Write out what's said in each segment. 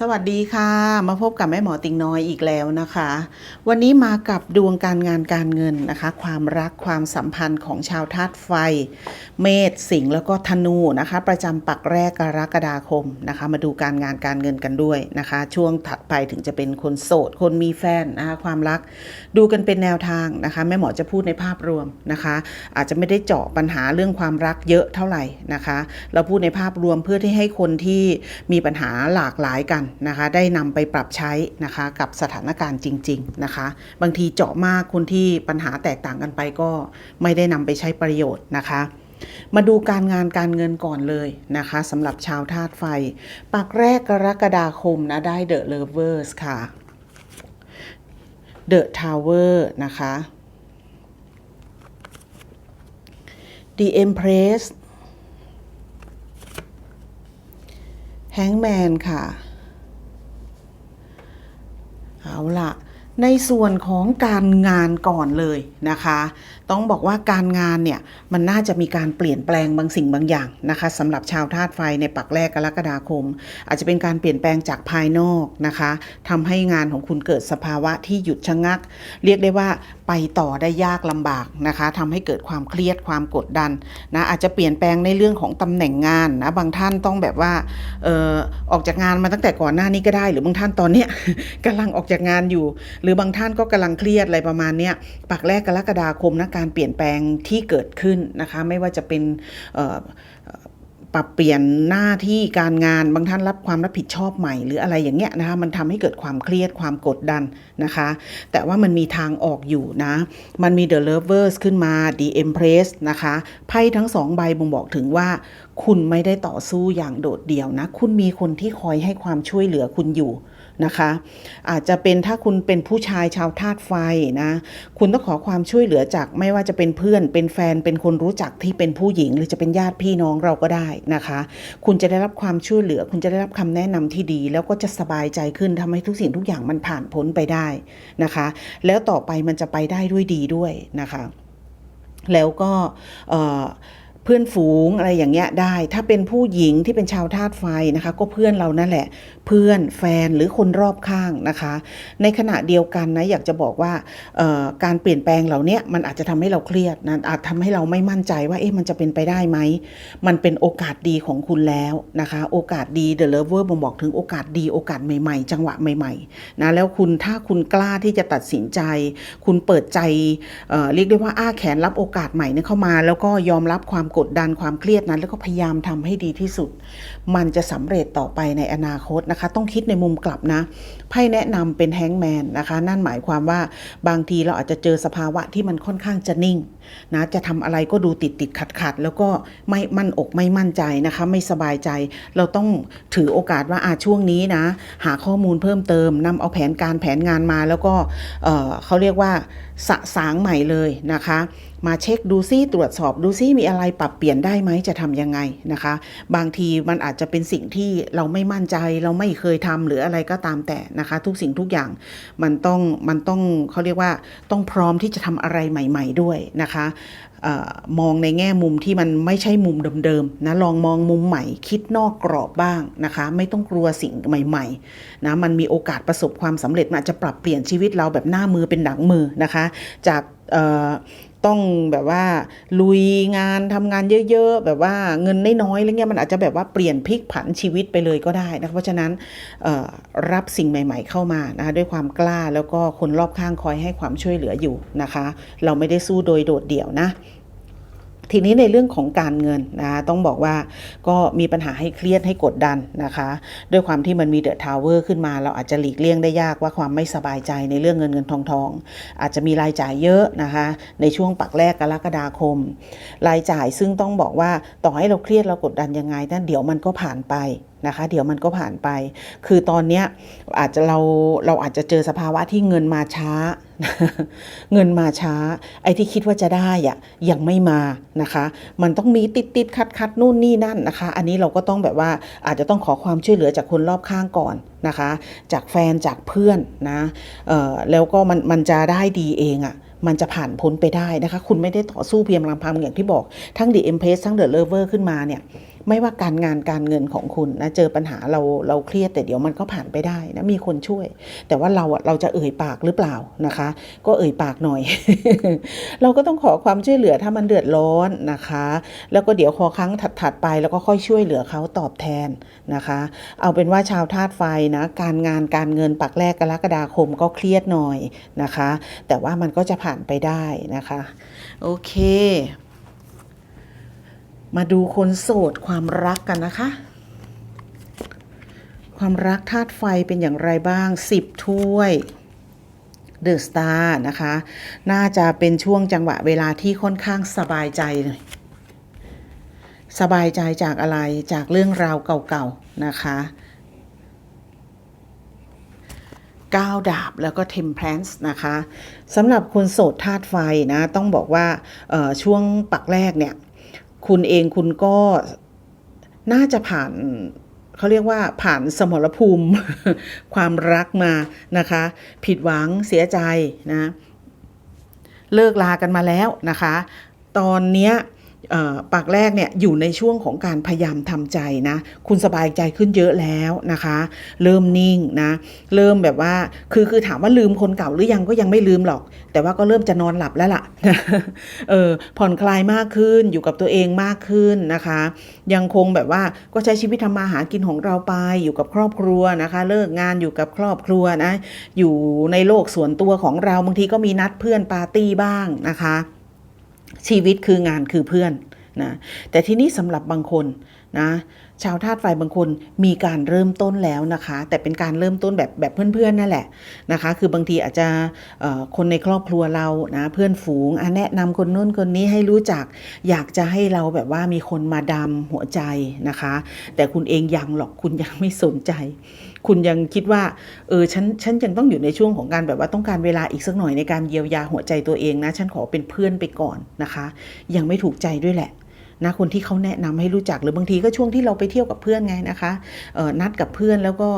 สวัสดีค่ะ มาพบกับแม่หมอติงน้อยอีกแล้วนะคะ วันนี้มากับดวงการงานการเงินนะคะ ความรักความสัมพันธ์ของชาวธาตุไฟ เมษสิงห์แล้วก็ธนูนะคะ ประจำปักแรกกรกฎาคมนะคะ มาดูการงานการเงินกันด้วยนะคะ ช่วงถัดไปถึงจะเป็นคนโสด คนมีแฟนนะคะความรักดูกันเป็นแนวทางนะคะแม่หมอจะพูดในภาพรวมนะคะ อาจจะไม่ได้เจาะปัญหาเรื่องความรักเยอะเท่าไหร่นะคะ เราพูดในภาพรวมเพื่อที่ให้คนที่มีปัญหาหลากหลายกันนะคะได้นำไปปรับใช้นะคะกับสถานการณ์จริงๆนะคะ บางทีเจาะมากคนที่ปัญหาแตกต่างกันไปก็ไม่ได้นำไปใช้ประโยชน์นะคะ มาดูการงานการเงินก่อนเลยนะคะสำหรับชาวธาตุไฟ ปักแรกกรกฎาคมนะได้ The Lovers ค่ะ The Tower นะคะ The Empress Hangman ค่ะ เอาละในส่วนของการงานก่อนเลยนะคะ ต้องบอกว่าการงานเนี่ยมันน่าจะมีการเปลี่ยนแปลงบางสิ่งบางอย่างนะคะสำหรับชาวธาตุไฟในปักแรกกรกฎาคม อาจจะเป็นการเปลี่ยนแปลงจากภายนอกนะคะทำให้งานของคุณเกิดสภาวะที่หยุดชะงัก เรียกได้ว่าไปต่อได้ยากลำบากนะคะทำให้เกิดความเครียดความกดดันนะอาจจะเปลี่ยนแปลงในเรื่องของตำแหน่งงานนะบางท่านต้องแบบว่าเออออกจากงานมาตั้งแต่ก่อนหน้านี้ก็ได้ หรือบางท่านตอนเนี้ยกำลังออกจากงานอยู่ หรือบางท่านก็กำลังเครียดอะไรประมาณเนี้ยปักแรกกรกฎาคมนะการการเปลี่ยนแปลงที่เกิดขึ้นนะคะ ไม่ว่าจะเป็นปรับเปลี่ยนหน้าที่การงานบางท่านรับความรับผิดชอบใหม่ หรืออะไรอย่างเงี้ยนะคะมันทำให้เกิดความเครียดความกดดันนะคะ แต่ว่ามันมีทางออกอยู่นะ มันมี The Lovers ขึ้นมา The Empress นะคะไพ่ทั้งสองใบบ่งบอกถึงว่า คุณไม่ได้ต่อสู้อย่างโดดเดี่ยวนะ คุณมีคนที่คอยให้ความช่วยเหลือคุณอยู่ นะคะ อาจจะเป็นถ้าคุณเป็นผู้ชายชาวธาตุไฟนะ คุณต้องขอความช่วยเหลือจากไม่ว่าจะเป็นเพื่อน เป็นแฟน เป็นคนรู้จักที่เป็นผู้หญิง หรือจะเป็นญาติพี่น้องเราก็ได้นะคะ คุณจะได้รับความช่วยเหลือ คุณจะได้รับคำแนะนำที่ดี แล้วก็จะสบายใจขึ้นทำให้ทุกสิ่งทุกอย่างมันผ่านพ้นไปได้นะคะ แล้วต่อไปมันจะไปได้ด้วยดีด้วยนะคะ แล้วก็เอ่อ เพื่อนฝูงอะไรอย่างเงี้ยได้ ถ้าเป็นผู้หญิงที่เป็นชาวธาตุไฟนะคะ ก็เพื่อนเรานั่นแหละ เพื่อนแฟนหรือคนรอบข้างนะคะ ในขณะเดียวกันนะอยากจะบอกว่าการเปลี่ยนแปลงเหล่านี้มันอาจจะทำให้เราเครียดนะอาจทำให้เราไม่มั่นใจว่าเอ๊ะมันจะเป็นไปได้ไหม มันเป็นโอกาสดีของคุณแล้วนะคะ โอกาสดี The Lover บ่งบอกถึงโอกาสดีโอกาสใหม่ๆ จังหวะใหม่ๆนะแล้วคุณถ้าคุณกล้าที่จะตัดสินใจ คุณเปิดใจเเรียกได้ว่าอ้าแขนรับโอกาสใหม่นั้เข้ามา แล้วก็ยอมรับความกดดันความเครียดนั้น แล้วก็พยายามทำให้ดีที่สุด มันจะสำเร็จต่อไปในอนาคตนะคะ ต้องคิดในมุมกลับนะไพ่แนะนำเป็นแฮงแมนนะคะ นั่นหมายความว่าบางทีเราอาจจะเจอสภาวะที่มันค่อนข้างจะนิ่งนะจะทำอะไรก็ดูติดติดขัดขัดแล้วก็ไม่มั่นอกไม่มั่นใจนะคะ ไม่สบายใจ เราต้องถือโอกาสว่าอาช่วงนี้นะ หาข้อมูลเพิ่มเติมนำเอาแผนการแผนงานมา แล้วก็เเขาเรียกว่าสะสางใหม่เลยนะคะมาเช็คดูซิตรวจสอบดูซิมีอะไรปรับเปลี่ยนได้ไหมจะทำยังไงนะคะ บางทีมันอาจจะเป็นสิ่งที่เราไม่มั่นใจ เราไม่เคยทำหรืออะไรก็ตามแต่นะคะ ทุกสิ่งทุกอย่างมันต้องมันต้องเขาเรียกว่าต้องพร้อมที่จะทำอะไรใหม่ ๆด้วยนะคะเออมองในแง่มุมที่มันไม่ใช่มุมเดิมๆนะลองมองมุมใหม่ คิดนอกกรอบบ้างนะคะ ไม่ต้องกลัวสิ่งใหม่ๆนะมันมีโอกาสประสบความสำเร็จมันอาจจะปรับเปลี่ยนชีวิตเราแบบหน้ามือเป็นหลังมือนะคะ จาก ต้องแบบว่าลุยงานทำงานเยอะๆ แบบว่าเงินน้อยๆอะไรเงี้ยมันอาจจะแบบว่าเปลี่ยนพลิกผันชีวิตไปเลยก็ได้นะคะเพราะฉะนั้นรับสิ่งใหม่ ๆ เข้ามานะคะด้วยความกล้าแล้วก็คนรอบข้างคอยให้ความช่วยเหลืออยู่นะคะ เราไม่ได้สู้โดยโดดเดี่ยวนะ ทีนี้ในเรื่องของการเงินนะคะต้องบอกว่าก็มีปัญหาให้เครียดให้กดดันนะคะ ด้วยความที่มันมีเดอะทาวเวอร์ขึ้นมา เราอาจจะหลีกเลี่ยงได้ยากว่าความไม่สบายใจในเรื่องเงินเงินทองทอง อาจจะมีรายจ่ายเยอะนะคะ ในช่วงปักแรกกรกฎาคม รายจ่ายซึ่งต้องบอกว่าต่อให้เราเครียดเรากดดันยังไงนั่นเดี๋ยวมันก็ผ่านไปนะคะเดี๋ยวมันก็ผ่านไป คือตอนนี้อาจจะเราเราอาจจะเจอสภาวะที่เงินมาช้า เงินมาช้า ไอ้ที่คิดว่าจะได้อะยังไม่มานะคะ มันต้องมีติดติดขัดขัดนู่นนี่นั่นนะคะ อันนี้เราก็ต้องแบบว่าอาจจะต้องขอความช่วยเหลือจากคนรอบข้างก่อนนะคะ จากแฟนจากเพื่อนนะแล้วก็มันมันจะได้ดีเองอะมันจะผ่านพ้นไปได้นะคะ คุณไม่ได้ต่อสู้เพียงลำพังอย่างที่บอกทั้ง The Empress ทั้ง The Lover ขึ้นมาเนี่ย ไม่ว่าการงานการเงินของคุณนะเจอปัญหาเราเราเครียดแต่เดี๋ยวมันก็ผ่านไปได้นะมีคนช่วย แต่ว่าเราอะเราจะเอ่ยปากหรือเปล่านะคะ ก็เอ่ยปากหน่อย เราก็ต้องขอความช่วยเหลือถ้ามันเดือดร้อนนะคะ แล้วก็เดี๋ยวพอครั้งถัดๆไป แล้วก็ค่อยช่วยเหลือเขาตอบแทนนะคะ เอาเป็นว่าชาวธาตุไฟนะการงานการเงินปักแรกกรกฎาคมก็เครียดหน่อยนะคะ แต่ว่ามันก็จะผ่านไปได้นะคะ โอเค มาดูคนโสดความรักกันนะคะ ความรักธาตุไฟเป็นอย่างไรบ้าง10ถ้วยเดอะสตาร์นะคะ น่าจะเป็นช่วงจังหวะเวลาที่ค่อนข้างสบายใจเลยสบายใจจากอะไรจากเรื่องราวเก่าๆนะคะก้าวดาบแล้วก็ Temperance นะคะสำหรับคนโสดธาตุไฟนะ ต้องบอกว่าช่วงปักแรกเนี่ย คุณเองคุณก็น่าจะผ่านเขาเรียกว่าผ่านสมรภูมิ ความรักมานะคะ ผิดหวังเสียใจนะ เลิกลากันมาแล้วนะคะ ตอนเนี้ย ปากแรกเนี่ยอยู่ในช่วงของการพยายามทำใจนะ คุณสบายใจขึ้นเยอะแล้วนะคะ เริ่มนิ่งนะ เริ่มแบบว่าคือคือถามว่าลืมคนเก่าหรือยังก็ยังไม่ลืมหรอก แต่ว่าก็เริ่มจะนอนหลับแล้วล่ะเออผ่อนคลายมากขึ้นอยู่กับตัวเองมากขึ้นนะคะ ยังคงแบบว่าก็ใช้ชีวิตทำมาหากินของเราไป อยู่กับครอบครัวนะคะ เลิกงานอยู่กับครอบครัวนะ อยู่ในโลกส่วนตัวของเราบางทีก็มีนัดเพื่อนปาร์ตี้บ้างนะคะ ชีวิตคืองานคือเพื่อนนะแต่ที่นี่สำหรับบางคนนะ ชาวธาตุไฟบางคนมีการเริ่มต้นแล้วนะคะ แต่เป็นการเริ่มต้นแบบแบบเพื่อนๆนั่นแหละนะคะ คือบางทีอาจจะคนในครอบครัวเรานะเพื่อนฝูงอแนะนำคนนู้นคนนี้ให้รู้จัก อยากจะให้เราแบบว่ามีคนมาดำหัวใจนะคะ แต่คุณเองยังหรอกคุณยังไม่สนใจ คุณยังคิดว่าเออฉันฉันยังต้องอยู่ในช่วงของการแบบว่าต้องการเวลาอีกสักหน่อยในการเยียวยาหัวใจตัวเองนะ ฉันขอเป็นเพื่อนไปก่อนนะคะ ยังไม่ถูกใจด้วยแหละ นะคนที่เขาแนะนำให้รู้จักหรือบางทีก็ช่วงที่เราไปเที่ยวกับเพื่อนไงนะคะนัดกับเพื่อนแล้วก็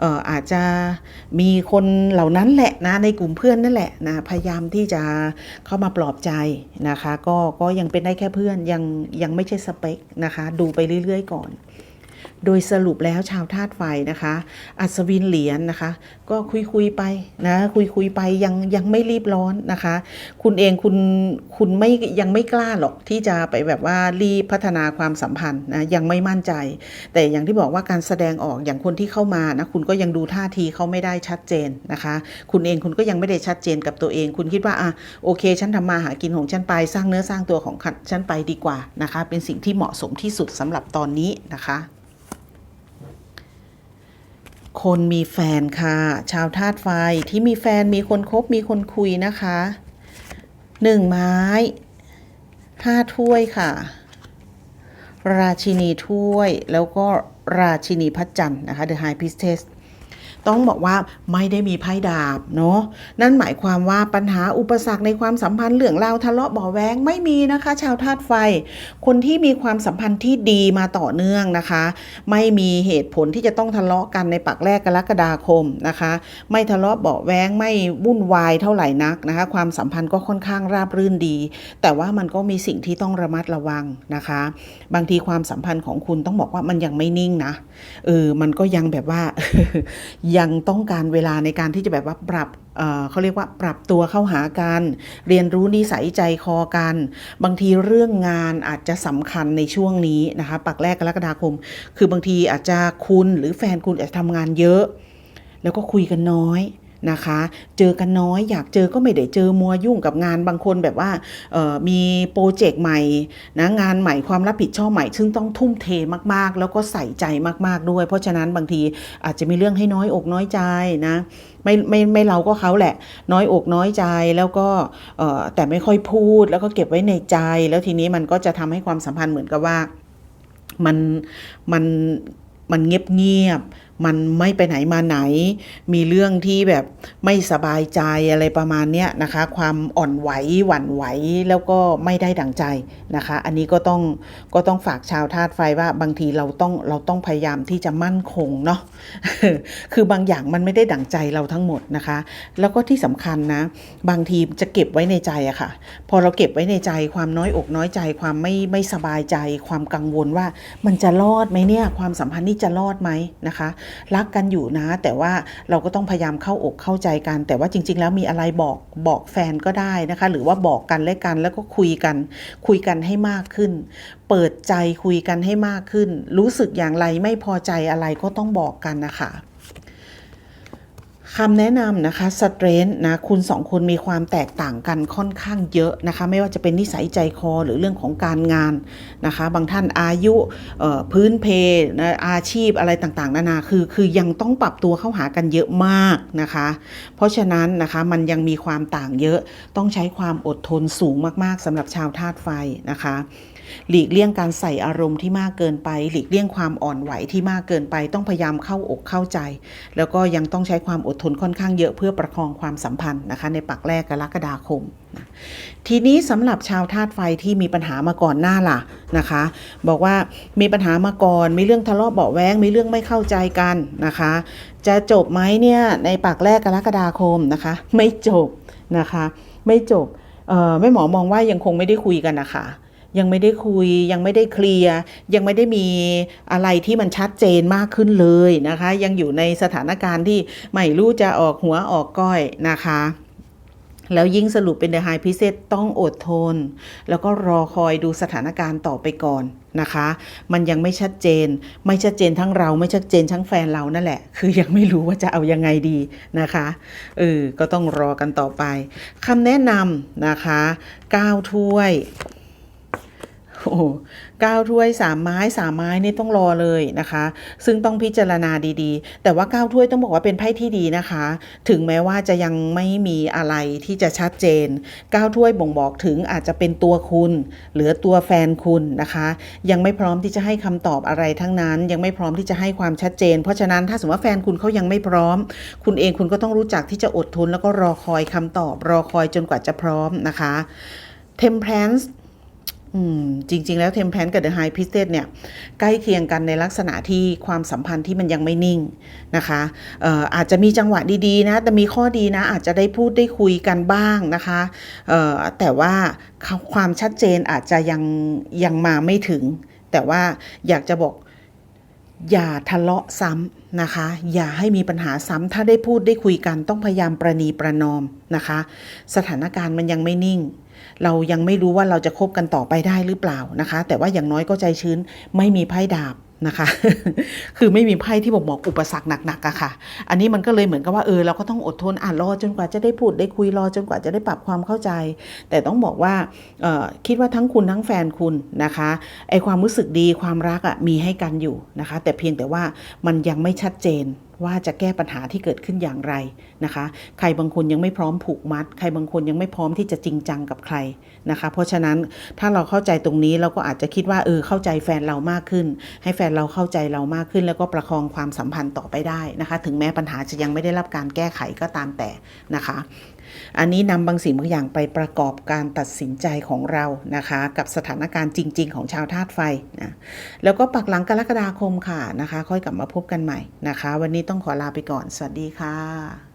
เอ่ออาจจะมีคนเหล่านั้นแหละนะในกลุ่มเพื่อนนั่นแหละนะพยายามที่จะเข้ามาปลอบใจนะคะ ก็ก็ยังเป็นได้แค่เพื่อนยังยังไม่ใช่สเปคนะคะ ดูไปเรื่อยๆก่อน โดยสรุปแล้วชาวธาตุไฟนะคะ อัศวินเหรียญนะคะ ก็คุยคุยไปนะคุยคุยไปยังยังไม่รีบร้อนนะคะ คุณเองคุณคุณไม่ยังไม่กล้าหรอกที่จะไปแบบว่ารีบพัฒนาความสัมพันธ์นะยังไม่มั่นใจ แต่อย่างที่บอกว่าการแสดงออกอย่างคนที่เข้ามานะคุณก็ยังดูท่าทีเขาไม่ได้ชัดเจนนะคะ คุณเองคุณก็ยังไม่ได้ชัดเจนกับตัวเอง คุณคิดว่าอะโอเค ฉันทำมาหากินของฉันไปสร้างเนื้อสร้างตัวของฉันไปดีกว่านะคะ เป็นสิ่งที่เหมาะสมที่สุดสำหรับตอนนี้นะคะ คนมีแฟนค่ะ ชาวธาตุไฟที่มีแฟนมีคนคบมีคนคุยนะคะหนึ่งไม้ห้าถ้วยค่ะ ราชินีถ้วยแล้วก็ราชินีพระจันทร์นะคะ The High Priestess ต้องบอกว่าไม่ได้มีไพ่ดาบเนาะนั่นหมายความว่าปัญหาอุปสรรคในความสัมพันธ์เรื่องราวทะเลาะเบาะแวงไม่มีนะคะ ชาวธาตุไฟ คนที่มีความสัมพันธ์ที่ดีมาต่อเนื่องนะคะ ไม่มีเหตุผลที่จะต้องทะเลาะกันในปักแรกกรกฎาคมนะคะ ไม่ทะเลาะเบาะแวงไม่วุ่นวายเท่าไหร่นักนะคะ ความสัมพันธ์ก็ค่อนข้างราบรื่นดี แต่ว่ามันก็มีสิ่งที่ต้องระมัดระวังนะคะ บางทีความสัมพันธ์ของคุณต้องบอกว่ามันยังไม่นิ่งนะเออมันก็ยังแบบว่ายังต้องการเวลาในการที่จะแบบว่าปรับเเขาเรียกว่าปรับตัวเข้าหากัน เรียนรู้นิสัยใจคอกัน บางทีเรื่องงานอาจจะสำคัญในช่วงนี้นะคะปักแรกกรกฎาคม คือบางทีอาจจะคุณหรือแฟนคุณอาจจะทำงานเยอะ แล้วก็คุยกันน้อย นะคะ เจอกันน้อยอยากเจอก็ไม่ได้เจอมัวยุ่งกับงานบางคนแบบว่ามีโปรเจกต์ใหม่นะงานใหม่ความรับผิดชอบใหม่ ซึ่งต้องทุ่มเทมากๆ แล้วก็ใส่ใจมากๆด้วย เพราะฉะนั้นบางทีอาจจะมีเรื่องให้น้อยอกน้อยใจนะไม่ไม่ไม่เราก็เขาแหละ น้อยอกน้อยใจแล้วก็แต่ไม่ค่อยพูดแล้วก็เก็บไว้ในใจ แล้วทีนี้มันก็จะทำให้ความสัมพันธ์เหมือนกับว่ามันมันมันเงียบเงียบ มันไม่ไปไหนมาไหน มีเรื่องที่แบบไม่สบายใจอะไรประมาณเนี้ยนะคะ ความอ่อนไหวหวั่นไหวแล้วก็ไม่ได้ดั่งใจนะคะ อันนี้ก็ต้องก็ต้องฝากชาวธาตุไฟว่าบางทีเราต้องเราต้องพยายามที่จะมั่นคงเนาะคือบางอย่างมันไม่ได้ดั่งใจเราทั้งหมดนะคะ แล้วก็ที่สำคัญนะ บางทีจะเก็บไว้ในใจอะค่ะ พอเราเก็บไว้ในใจความน้อยอกน้อยใจ ความไม่ไม่สบายใจ ความกังวลว่ามันจะรอดไหมเนี่ย ความสัมพันธ์นี่จะรอดไหมนะคะรักกันอยู่นะ แต่ว่าเราก็ต้องพยายามเข้าอกเข้าใจกัน แต่ว่าจริง ๆ แล้วมีอะไรบอกบอกแฟนก็ได้นะคะ หรือว่าบอกกันและกันแล้วก็คุยกัน คุยกันให้มากขึ้น เปิดใจคุยกันให้มากขึ้น รู้สึกอย่างไรไม่พอใจอะไรก็ต้องบอกกันนะคะ คำแนะนำนะคะสเตรนท์นะคุณสองคนมีความแตกต่างกันค่อนข้างเยอะนะคะ ไม่ว่าจะเป็นนิสัยใจคอหรือเรื่องของการงานนะคะ บางท่านอายุพื้นเพนะอาชีพอะไรต่างๆ นานาคือคือยังต้องปรับตัวเข้าหากันเยอะมากนะคะ เพราะฉะนั้นนะคะมันยังมีความต่างเยอะต้องใช้ความอดทนสูงมากๆสำหรับชาวธาตุไฟนะคะ หลีกเลี่ยงการใส่อารมณ์ที่มากเกินไป หลีกเลี่ยงความอ่อนไหวที่มากเกินไป ต้องพยายามเข้าอกเข้าใจ แล้วก็ยังต้องใช้ความอดทนค่อนข้างเยอะเพื่อประคองความสัมพันธ์นะคะ ในปักแรกกรกฎาคมทีนี้สำหรับชาวธาตุไฟที่มีปัญหามาก่อนหน้าล่ะนะคะ บอกว่ามีปัญหามาก่อนมีเรื่องทะเลาะเบาแว้งมีเรื่องไม่เข้าใจกันนะคะ จะจบไหมเนี่ยในปักแรกกรกฎาคมนะคะ ไม่จบนะคะ ไม่จบเออแม่หมอมองว่ายังคงไม่ได้คุยกันนะคะ ยังไม่ได้คุย ยังไม่ได้เคลียร์ยังไม่ได้มีอะไรที่มันชัดเจนมากขึ้นเลยนะคะ ยังอยู่ในสถานการณ์ที่ไม่รู้จะออกหัวออกก้อยนะคะแล้วยิ่งสรุปเป็นเด e h ไฮพิเศษต้องอดทน แล้วก็รอคอยดูสถานการณ์ต่อไปก่อนนะคะ มันยังไม่ชัดเจน ไม่ชัดเจนทั้งเราไม่ชัดเจนทั้งแฟนเรานั่นแหละ คือยังไม่รู้ว่าจะเอายังไงดีนะคะเออก็ต้องรอกันต่อไปคำแนะนำนะคะ 9 ถ้วย โอ้โหเก้าถ้วยสามไม้สามไม้นี่ต้องรอเลยนะคะ ซึ่งต้องพิจารณาดีๆ แต่ว่าเก้าถ้วยต้องบอกว่าเป็นไพ่ที่ดีนะคะ ถึงแม้ว่าจะยังไม่มีอะไรที่จะชัดเจนเก้าถ้วยบ่งบอกถึงอาจจะเป็นตัวคุณ หรือตัวแฟนคุณนะคะ ยังไม่พร้อมที่จะให้คำตอบอะไรทั้งนั้น ยังไม่พร้อมที่จะให้ความชัดเจน เพราะฉะนั้นถ้าสมมติว่าแฟนคุณเขายังไม่พร้อม คุณเองคุณก็ต้องรู้จักที่จะอดทน แล้วก็รอคอยคำตอบ รอคอยจนกว่าจะพร้อมนะคะ Temperance จริง ๆ แล้วเทมเพนกับเดอะไฮพิเศษเนี่ย ใกล้เคียงกันในลักษณะที่ความสัมพันธ์ที่มันยังไม่นิ่งนะคะอออาจจะมีจังหวะดีๆ นะ แต่มีข้อดีนะ อาจจะได้พูดได้คุยกันบ้างนะคะแต่ว่าความชัดเจนอาจจะยังยังมาไม่ถึง แต่ว่าอยากจะบอกอย่าทะเลาะซ้ำนะคะ อย่าให้มีปัญหาซ้ำถ้าได้พูดได้คุยกันต้องพยายามประนีประนอมนะคะ สถานการณ์มันยังไม่นิ่ง เรายังไม่รู้ว่าเราจะคบกันต่อไปได้หรือเปล่านะคะ แต่ว่าอย่างน้อยก็ใจชื้นไม่มีไพ่ดาบนะคะ คือไม่มีไพ่ที่บอกบอกอุปสรรคหนักๆอะค่ะ อันนี้มันก็เลยเหมือนกับว่าเออเราก็ต้องอดทนอ่านรอจนกว่าจะได้พูดได้คุยรอจนกว่าจะได้ปรับความเข้าใจ แต่ต้องบอกว่าออคิดว่าทั้งคุณทั้งแฟนคุณนะคะไอความรู้สึกดีความรักอะมีให้กันอยู่นะคะ แต่เพียงแต่ว่ามันยังไม่ชัดเจน ว่าจะแก้ปัญหาที่เกิดขึ้นอย่างไรนะคะ ใครบางคนยังไม่พร้อมผูกมัด ใครบางคนยังไม่พร้อมที่จะจริงจังกับใครนะคะ เพราะฉะนั้นถ้าเราเข้าใจตรงนี้เราก็อาจจะคิดว่าเออเข้าใจแฟนเรามากขึ้น ให้แฟนเราเข้าใจเรามากขึ้น แล้วก็ประคองความสัมพันธ์ต่อไปได้นะคะ ถึงแม้ปัญหาจะยังไม่ได้รับการแก้ไขก็ตามแต่นะคะ อันนี้นำบางสิ่งบางอย่างไปประกอบการตัดสินใจของเรานะคะ กับสถานการณ์จริง ๆ ของชาวธาตุไฟนะแล้วก็ปักหลังกรกฎาคมค่ะนะคะ ค่อยกลับมาพบกันใหม่นะคะ วันนี้ต้องขอลาไปก่อน สวัสดีค่ะ